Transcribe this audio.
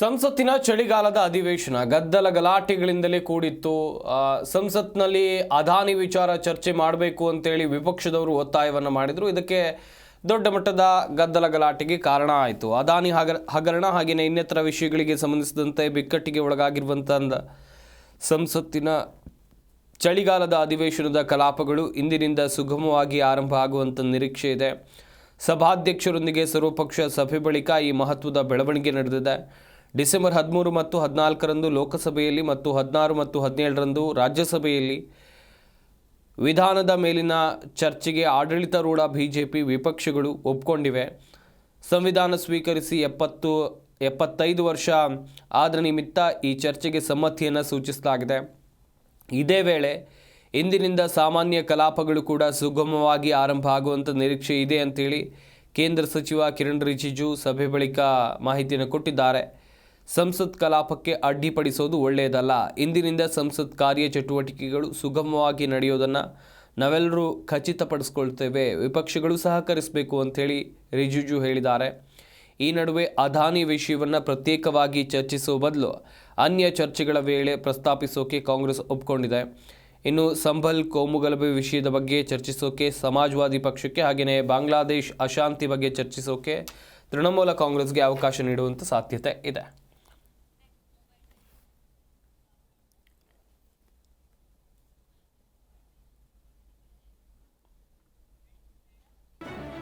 ಸಂಸತ್ತಿನ ಚಳಿಗಾಲದ ಅಧಿವೇಶನ ಗದ್ದಲ ಗಲಾಟೆಗಳಿಂದಲೇ ಕೂಡಿತ್ತು. ಸಂಸತ್ನಲ್ಲಿ ಅದಾನಿ ವಿಚಾರ ಚರ್ಚೆ ಮಾಡಬೇಕು ಅಂತೇಳಿ ವಿಪಕ್ಷದವರು ಒತ್ತಾಯವನ್ನು ಮಾಡಿದರು. ಇದಕ್ಕೆ ದೊಡ್ಡ ಮಟ್ಟದ ಗದ್ದಲ ಗಲಾಟೆಗೆ ಕಾರಣ ಆಯಿತು. ಅದಾನಿ ಹಗ, ಹಗರಣ ಹಾಗೆಯೇ ಇನ್ನಿತರ ವಿಷಯಗಳಿಗೆ ಸಂಬಂಧಿಸಿದಂತೆ ಬಿಕ್ಕಟ್ಟಿಗೆ ಒಳಗಾಗಿರುವಂಥ ಸಂಸತ್ತಿನ ಚಳಿಗಾಲದ ಅಧಿವೇಶನದ ಕಲಾಪಗಳು ಇಂದಿನಿಂದ ಸುಗಮವಾಗಿ ಆರಂಭ ಆಗುವಂಥ ನಿರೀಕ್ಷೆ ಇದೆ. ಸಭಾಧ್ಯಕ್ಷರೊಂದಿಗೆ ಸರ್ವಪಕ್ಷ ಸಭೆ ಬಳಿಕ ಈ ಮಹತ್ವದ ಬೆಳವಣಿಗೆ ನಡೆದಿದೆ. ಡಿಸೆಂಬರ್ ಹದಿಮೂರು ಮತ್ತು ಹದಿನಾಲ್ಕರಂದು ಲೋಕಸಭೆಯಲ್ಲಿ ಮತ್ತು ಹದಿನಾರು ಮತ್ತು ಹದಿನೇಳರಂದು ರಾಜ್ಯಸಭೆಯಲ್ಲಿ ವಿಧಾನದ ಮೇಲಿನ ಚರ್ಚೆಗೆ ಆಡಳಿತಾರೂಢ ಬಿಜೆಪಿ ವಿಪಕ್ಷಗಳು ಒಪ್ಕೊಂಡಿವೆ. ಸಂವಿಧಾನ ಸ್ವೀಕರಿಸಿ ಎಪ್ಪತ್ತು, ಎಪ್ಪತ್ತೈದು ವರ್ಷ ಆದ ನಿಮಿತ್ತ ಈ ಚರ್ಚೆಗೆ ಸಮ್ಮತಿಯನ್ನು ಸೂಚಿಸಲಾಗಿದೆ. ಇದೇ ವೇಳೆ ಇಂದಿನಿಂದ ಸಾಮಾನ್ಯ ಕಲಾಪಗಳು ಕೂಡ ಸುಗಮವಾಗಿ ಆರಂಭ ಆಗುವಂಥ ನಿರೀಕ್ಷೆ ಇದೆ ಅಂತೇಳಿ ಕೇಂದ್ರ ಸಚಿವ ಕಿರಣ್ ರಿಜಿಜು ಸಭೆ ಬಳಿಕ ಮಾಹಿತಿಯನ್ನು ಕೊಟ್ಟಿದ್ದಾರೆ. ಸಂಸತ್ ಕಲಾಪಕ್ಕೆ ಅಡ್ಡಿಪಡಿಸೋದು ಒಳ್ಳೆಯದಲ್ಲ. ಇಂದಿನಿಂದ ಸಂಸತ್ ಕಾರ್ಯ ಚಟುವಟಿಕೆಗಳು ಸುಗಮವಾಗಿ ನಡೆಯೋದನ್ನು ನಾವೆಲ್ಲರೂ ಖಚಿತಪಡಿಸ್ಕೊಳ್ತೇವೆ. ವಿಪಕ್ಷಗಳು ಸಹಕರಿಸಬೇಕು ಅಂಥೇಳಿ ರಿಜಿಜು ಹೇಳಿದ್ದಾರೆ. ಈ ನಡುವೆ ಅದಾನಿ ವಿಷಯವನ್ನು ಪ್ರತ್ಯೇಕವಾಗಿ ಚರ್ಚಿಸುವ ಬದಲು ಅನ್ಯ ಚರ್ಚೆಗಳ ವೇಳೆ ಪ್ರಸ್ತಾಪಿಸೋಕೆ ಕಾಂಗ್ರೆಸ್ ಒಪ್ಪಿಕೊಂಡಿದೆ ಇನ್ನು ಸಂಭಲ್ ಕೋಮುಗಲಭೆ ವಿಷಯದ ಬಗ್ಗೆ ಚರ್ಚಿಸೋಕೆ ಸಮಾಜವಾದಿ ಪಕ್ಷಕ್ಕೆ ಹಾಗೆಯೇ ಬಾಂಗ್ಲಾದೇಶ್ ಅಶಾಂತಿ ಬಗ್ಗೆ ಚರ್ಚಿಸೋಕೆ ತೃಣಮೂಲ ಕಾಂಗ್ರೆಸ್ಗೆ ಅವಕಾಶ ನೀಡುವಂಥ ಸಾಧ್ಯತೆ ಇದೆ.